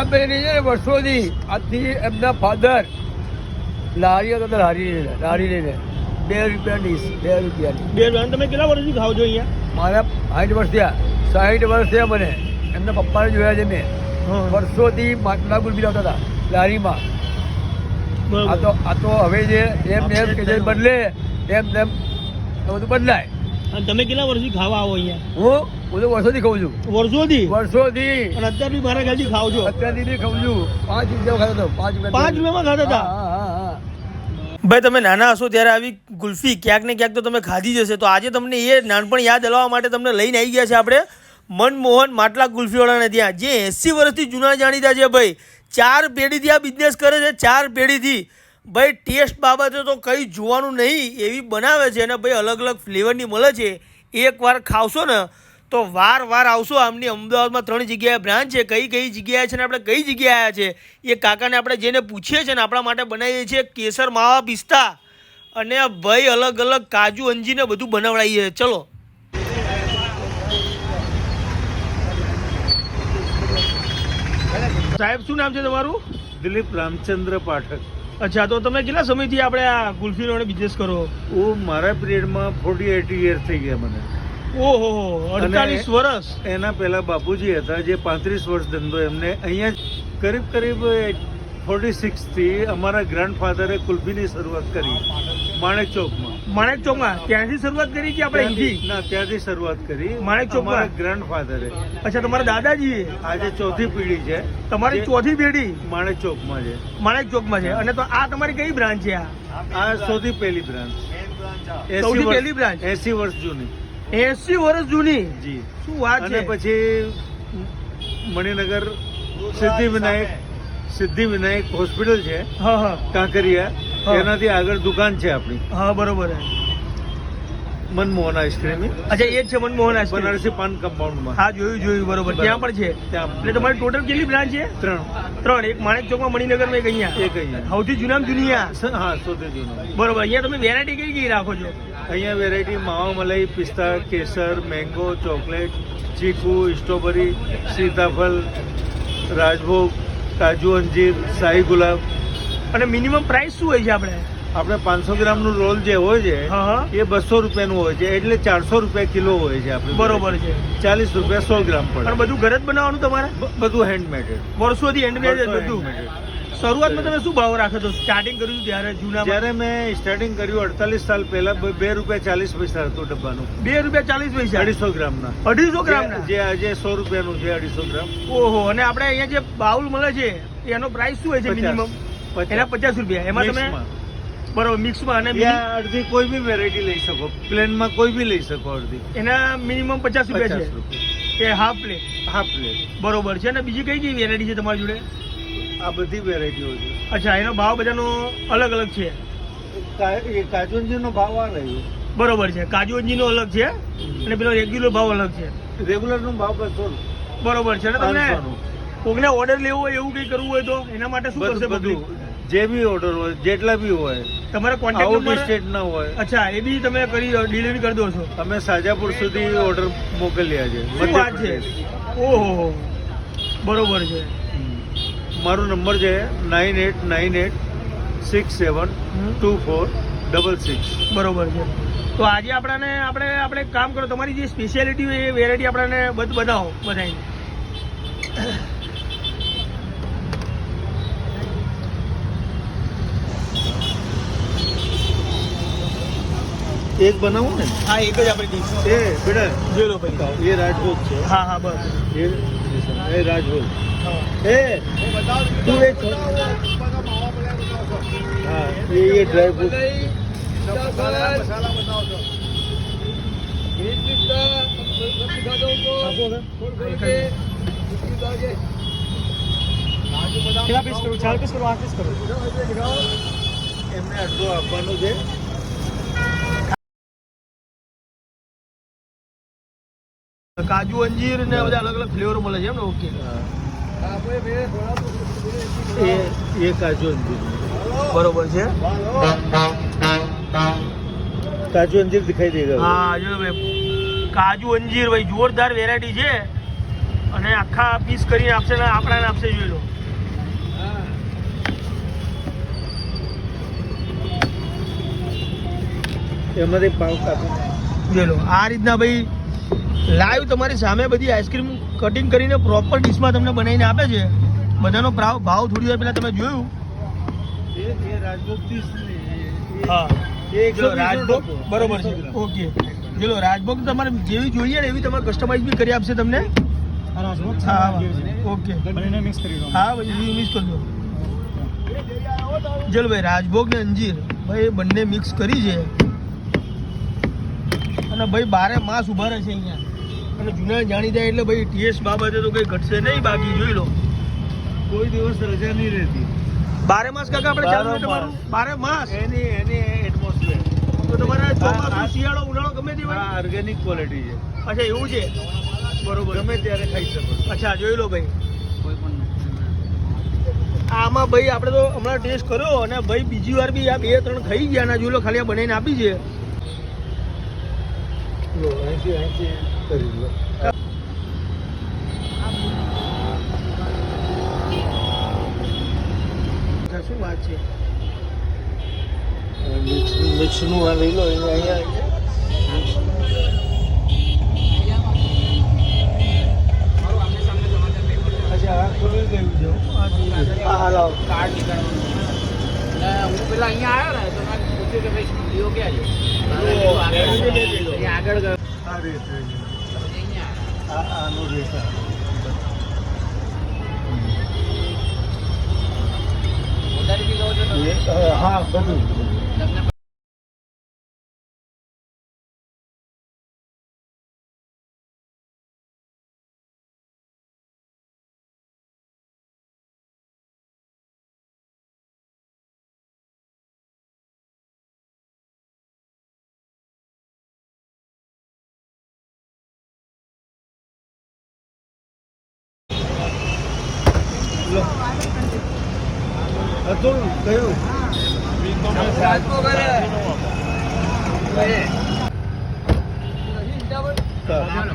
આ બેની છે ને વર્ષોથી આજથી એમના ફાધર લારી હતા લારી લઈને લારી લઈને. બે રૂપિયા ડીશ બે રૂપિયાની. બે રૂપિયા તમે કેટલા વર્ષથી ખાવ છો અહીંયા? મારા સાઠ વર્ષ થયા સાઠ વર્ષ થયા મને. એમના પપ્પાને જોયા છે મેં. વર્ષોથી માટલા ગુલબી લાવતા હતા લારીમાં. આ તો આ તો હવે જે એમ એમ કે બદલે એમ તેમ બધું બદલાય. અને તમે કેટલા વર્ષથી ખાવા આવો અહીંયા? હું હું તો વર્ષોથી ખાઉં છું. વર્ષોથી? વર્ષોથી. અને અત્યારે બી મારા ઘરથી ખાવ છો? અત્યારથી બી ખાઉં છું. પાંચ રૂપિયા ખાતો હતો. પાંચ રૂપિયા પાંચ રૂપિયામાં ખાતા હતા? હા હા હા ભાઈ તમે નાના હશો ત્યારે આવી ગુલ્ફી ક્યાંક ને ક્યાંક તો તમે ખાધી જ હશે. તો આજે તમને એ નાનપણ યાદ અલાવવા માટે તમને લઈને આવી ગયા છે આપણે મનમોહન માટલા ગુલ્ફીવાળાને ત્યાં. જે એંસી વર્ષથી જૂના જાણીતા છે ભાઈ. ચાર પેઢીથી આ બિઝનેસ કરે છે. ચાર પેઢીથી. ભાઈ ટેસ્ટ બાબતે તો કંઈ જોવાનું નહીં એવી બનાવે છે અને ભાઈ અલગ અલગ ફ્લેવરની મળે છે. એકવાર ખાવશો ને તો વાર વાર આવશો. આમની અમદાવાદમાં ત્રણ જગ્યાએ બ્રાન્ચ છે કઈ કઈ જગ્યાએ છે ને આપણે કઈ જગ્યાએ આવ્યા છે? એ કાકાને આપણે જેને પૂછીએ છીએ ને આપણા માટે બનાવીએ છીએ કેસર માવા પિસ્તા અને ભાઈ અલગ અલગ કાજુ અંજીને બધું બનાવડાવીએ ચલો. સાહેબ શું નામ છે તમારું? દિલીપ રામચંદ્ર પાઠક. અચ્છા તો તમે કેટલા સમયથી આપણે આ ગુલ્ફીનો બિઝનેસ કરો? હું મારા પિરિયડમાં ફોર્ટી એટી યર થઈ ગયા મને. ઓહો અડતાલીસ વર્ષ? એના પહેલા બાપુજી હતા જે પાંત્રીસ વર્ષ ધંધો એમને અહીંયા કરીબ કરીબ ફોર્ટી સિક્સથી અમારા ગ્રાન્ડફાધરે કુલ્ફીની શરૂઆત કરી માણેક ચોકમાં. માણેક ચોકમાં ત્યાંથી શરૂઆત કરી કે આપણે અહીંથી? ના ત્યાંથી શરૂઆત કરી. માણેક ચોકમાં? ગ્રાન્ડ ફાધરે અચ્છા તમારા દાદાજી આજે ચોથી પેઢી છે. તમારી ચોથી પેઢી? માણેક ચોકમાં છે. માણેક ચોકમાં છે. અને તો આ તમારી કઈ બ્રાન્ચ છે આ? આ સૌથી પહેલી બ્રાન્ચ. સૌથી પહેલી બ્રાન્ચ? એસી વર્ષ જૂની. એસી વર્ષ જૂની? જી. શું વાત અને છે? પછી મણિનગર સિદ્ધિ વિનાયક સિદ્ધિ વિનાયક હોસ્પિટલ છે. હા હા. કાંકરિયા. એનાથી આગળ દુકાન છે આપણી. હા બરોબર મનમોહન આઈસ્ક્રીમ અચ્છા એ જ છે મનમોહન આઈસ્ક્રીમ. બનારસી પાન કમ્પાઉન્ડમાં હા જોયું જોયું બરોબર. ત્યાં પણ છે. એટલે તમારી ટોટલ કેટલી બ્રાન્ચ છે? ત્રણ. ત્રણ. એક માણેક ચોકમાં મણિનગરમાં એક અહીંયા. એક અહીંયા. સૌથી જૂનામાં જૂની હા સૌથી જૂનો. બરોબર. અહીંયા તમે વેરાયટી કઈ કઈ રાખો છો? અહીંયા વેરાયટી માવા મલાઈ પિસ્તા કેસર મેંગો ચોકલેટ ચીકુ સ્ટ્રોબેરી સીતાફળ રાજભોગ કાજુ અંજીર શાહી ગુલાબ. અને મિનિમમ પ્રાઇસ શું હોય છે આપણે? આપણે પાંચસો ગ્રામનું રોલ જે હોય છે એ બસો રૂપિયાનું હોય છે એટલે ચારસો રૂપિયા કિલો હોય છે આપણે બરોબર છે. ચાલીસ રૂપિયા સો ગ્રામ પણ પડે બધું ઘરે જ બનાવવાનું તમારે? બધું હેન્ડમેડ વર્ષોથી હેન્ડમેડ બધું. શરૂઆતમાં તમે શું ભાવ રાખો છો? સ્ટાર્ટિંગ કર્યું ત્યારે જૂના જ્યારે મેં સ્ટાર્ટિંગ કર્યું અડતાલીસ સાલ પહેલા બે રૂપિયા ચાલીસ પૈસા હતું ડબ્બાનું. બે રૂપિયા ચાલીસ પૈસા? અઢીસો ગ્રામના. અઢીસો ગ્રામ જે- જે આજે સો રૂપિયાનું છે અઢીસો ગ્રામ. ઓહો અને આપણે અહીંયા જે બાઉલ મળે છે એનો પ્રાઇસ શું હોય છે. મિનિમમ. એના પચાસ રૂપિયા. એમાં તમે. બરોબર મિક્સમાં અને અડધી કોઈ બી વેરાયટી લઈ શકો. પ્લેનમાં કોઈ બી લઈ શકો અડધી. એના મિનિમમ પચાસ રૂપિયા છે. એ હાફ પ્લેટ હાફ પ્લેટ બરોબર છે. અને બીજી કઈ કઈ વેરાયટી છે તમારી જોડે? આ બધી વેરાયટીઓ છે. અચ્છા એનો ભાવ બધાનો અલગ અલગ છે. કાજુંજીનો ભાવ આ રહ્યો. બરોબર છે. કાજુ અંજીનો અલગ છે અને પેલો રેગ્યુલર ભાવ અલગ છે. રેગ્યુલરનો ભાવ બસો બરોબર છે. અને તમને કોઈને ઓર્ડર લેવો હોય એવું કંઈ કરવું હોય તો એના માટે શું કરશે બધું. જે બી ઓર્ડર હોય જેટલા બી હોય તમારા કોન્ટેક્ટ નંબર સ્ટેટ ના હોય. અચ્છા એ બી તમે કરી ડિલિવરી કરી દો છો. અમે સાજાપુર સુધી ઓર્ડર મોકલ્યા છે શું વાત છે? ઓહો બરોબર છે. મારો નંબર છે nine eight nine eight six seven two four double six. બરોબર છે. તો આજે આપણાને આપણે આપણે કામ કરો તમારી જે સ્પેશિયાલિટી હોય એ વેરાયટી આપણાને બધ બતાવો બધાને. એક બનાવું ને હા એક જ આપણે ડીશ એ બેટા જોઈ લો ભાઈ એ રાજભોગ છે હા હા બસ એ એ રાજભોગ હા. એ તું એક હા એ એ ડ્રાય ફ્રૂટ કેટલા પીસ કરું ચાર પીસ કરું આઠ પીસ કરું એમને અડધો આપવાનો છે કાજુ અંજીર ને બધા અલગ અલગ ફ્લેવર મળે છે. એમ ને ઓકે એ કાજુ અંજીર. બરોબર છે? કાજુ અંજીર દેખાઈ દે હા જો ભાઈ કાજુ અંજીર ભાઈ જોરદાર વેરાયટી છે. અને આખા પીસ કરીને આપશે ને આપણાને આપશે જોઈ લો. એમાંથી પાવ કાપી જોઈ લો. આ રીતના ભાઈ લાઈવ તમારી સામે બધી આઈસ્ક્રીમ કટિંગ કરીને પ્રોપર ડિશમાં તમને બનાવીને આપે છે. બધાનો ભાવ ભાવ થોડી વાર પહેલાં તમે જોયું. હા. રાજભોગ બરોબર છે. ઓકે. ચલો રાજભોગ તમારે જેવી જોઈએ ને એવી તમારે કસ્ટમાઇઝ બી કરી આપશે તમને. ઓકે. હા ભાઈ મિક્સ કરજો ચલો ભાઈ રાજભોગ ને અંજીર. ભાઈ બંને મિક્સ કરી છે. અને ભાઈ બારે માસ ઊભા રહે છે અહીંયા. અને જૂના જાણી જાય એટલે ભાઈ ટેસ્ટ બાબતે તો કંઈ ઘટશે નહીં બાકી જોઈ લો. કોઈ દિવસ રજા નહીં રહેતી. બારે માસ કાકા આપણે ચાલુ તમારું? બારે માસ? એની એની એટમોસ્ફિયર તો તમારે ચોમાસું શિયાળો ઉનાળો ગમે તે હોય? ઓર્ગેનિક ક્વોલિટી છે. અચ્છા એવું છે? બરોબર. ગમે ત્યારે ખાઈ શકો અચ્છા જોઈ લો ભાઈ. આમાં ભાઈ આપણે તો હમણાં ટેસ્ટ કર્યો અને ભાઈ બીજી વાર બી આ બે ત્રણ ખાઈ ગયા અને જોઈ લો ખાલી આ બનાવીને આપી છે. કરી લો. શું વાત છે મિક્સ મિક્સનું આ લઈ લો અહીંયા એ, હા બધું તમને લો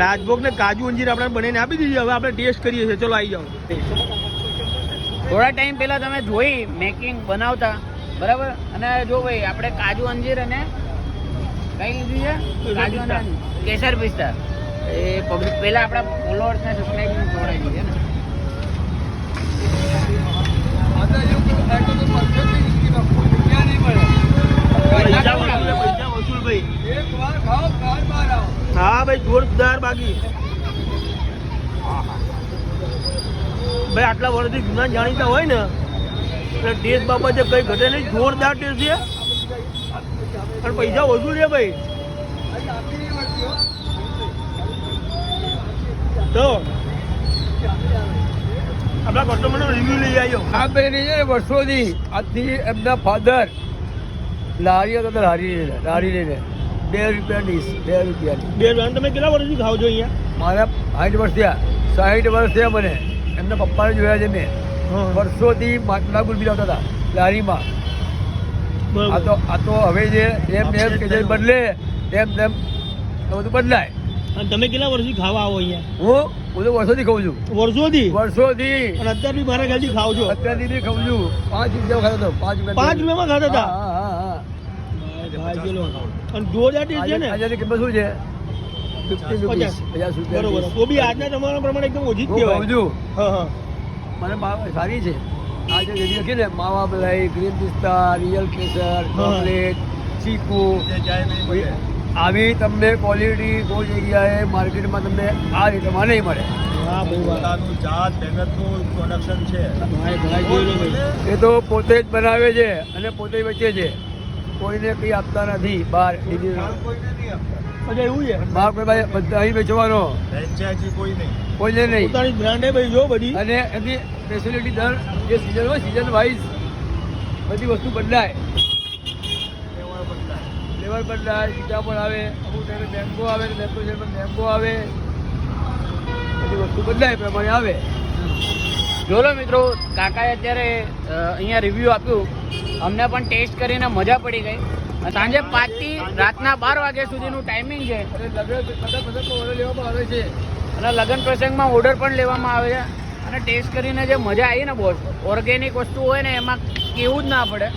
રાજભોગ ને કાજુ અંજીર આપણે બનાવીને આપી દીધી. હવે આપણે ટેસ્ટ કરીએ છીએ. ચલો આવી જાઓ. થોડા ટાઈમ પહેલા તમે જોઈ મેકિંગ બનાવતા બરાબર? અને જો ભાઈ આપણે કાજુ અંજીર અને કઈ લીધી છે? કાજુ અને કેસર પિસ્તા. એ પબ્લિક પહેલા આપણા ફોલોઅર્સ ને સબસ્ક્રાઇબ જોડાઈ દીધી ને આ તો એવું કે આ તો perfect જિંદગીમાં કોઈ જગ્યા નહીં મળે. પૈસા વસૂલ છે, પૈસા વસૂલ ભાઈ એક વાર ખાઓ, બાર બાર આવો. હા ભાઈ બાકી ભાઈ, આટલા વર્ષથી જૂના જાણીતા હોય ને, એટલે ટેસ્ટ બાબતે કઈ ઘટે નહીં. જોરદાર ટેસ્ટ છે. અને પૈસા ઓછું છે ભાઈ. તો, આપણા કસ્ટમરનો રિવ્યુ લઈ આવ્યો. આ બેની છે વર્ષોથી. આજથી એમના ફાધર લારી હતા લારી લઈને લારી લઈને. બે રૂપિયા ડીશ બે રૂપિયાની. બે રૂપિયા તમે કેટલા વર્ષથી ખાવ છો અહીંયા? મારા સાઠ વર્ષ થયા સાઠ વર્ષ થયા મને. એમના પપ્પાને જોયા છે મેં. વર્ષોથી માટલા ગુલબી લાવતા હતા લારીમાં. આ તો આ તો હવે જે એમ એમ કે જે બદલે તેમ તેમ બધું બદલાય. અને તમે કેટલા વર્ષથી ખાવા આવો અહીંયા? હું હું તો વર્ષોથી ખાઉં છું. વર્ષોથી? વર્ષોથી. અને અત્યારે બી મારા ઘરથી ખાઉં છું? અત્યારથી બી ખાઉં છું. પાંચ રૂપિયા ખાતો હતો પાંચ રૂપિયા પાંચ રૂપિયામાં ખાતા હતા હા હા હા અને જોરદાર ટેસ્ટ છે ને? આજની કિંમત શું છે? ફિફ્ટી રૂપીસ પચાસ. રૂપિયા બરોબર. તો બી આજના જમાના પ્રમાણે એકદમ ઓછી જ કહેવાય. છું હા હા. મને સારી છે. આ જે લખી ને માવા મલાઈ ગ્રીન પિસ્તા રિયલ કેસર ચોકલેટ ચીકુ. આવી તમને ક્વોલિટી કોઈ જગ્યાએ માર્કેટમાં તમને આ રેટમાં નહીં મળે. એ તો પોતે જ બનાવે છે અને પોતે વેચે છે. કોઈને કંઈ આપતા નથી. બહાર એવું છે? બહાર કોઈ ભાઈ બધા અહીં વેચવાનો કોઈ નહીં. કોઈને નહીં. પોતાની બ્રાન્ડ ભાઈ જો બધી. અને એની ફેસિલિટી દર જે સિઝન હોય સિઝન વાઇઝ બધી વસ્તુ બદલાય. ફ્લેવર બદલાય. સીતાફળ આવે અમુક ટાઈમે મેંગો આવે મેંગો મેંગો આવે. બધી વસ્તુ બદલાય પ્રમાણે આવે. જોલો મિત્રો કાકાએ અત્યારે અહીંયા રિવ્યૂ આપ્યું. અમને પણ ટેસ્ટ કરીને મજા પડી ગઈ. સાંજે પાંચથી રાતના બાર વાગ્યા સુધીનું ટાઈમિંગ છે. અને લગ્ન પ્રસંગમાં ઓર્ડર પણ લેવામાં આવે છે. અને ટેસ્ટ કરીને જે મજા આવી ને બોસ ઓર્ગેનિક વસ્તુ હોય ને એમાં કેવું જ ના પડે.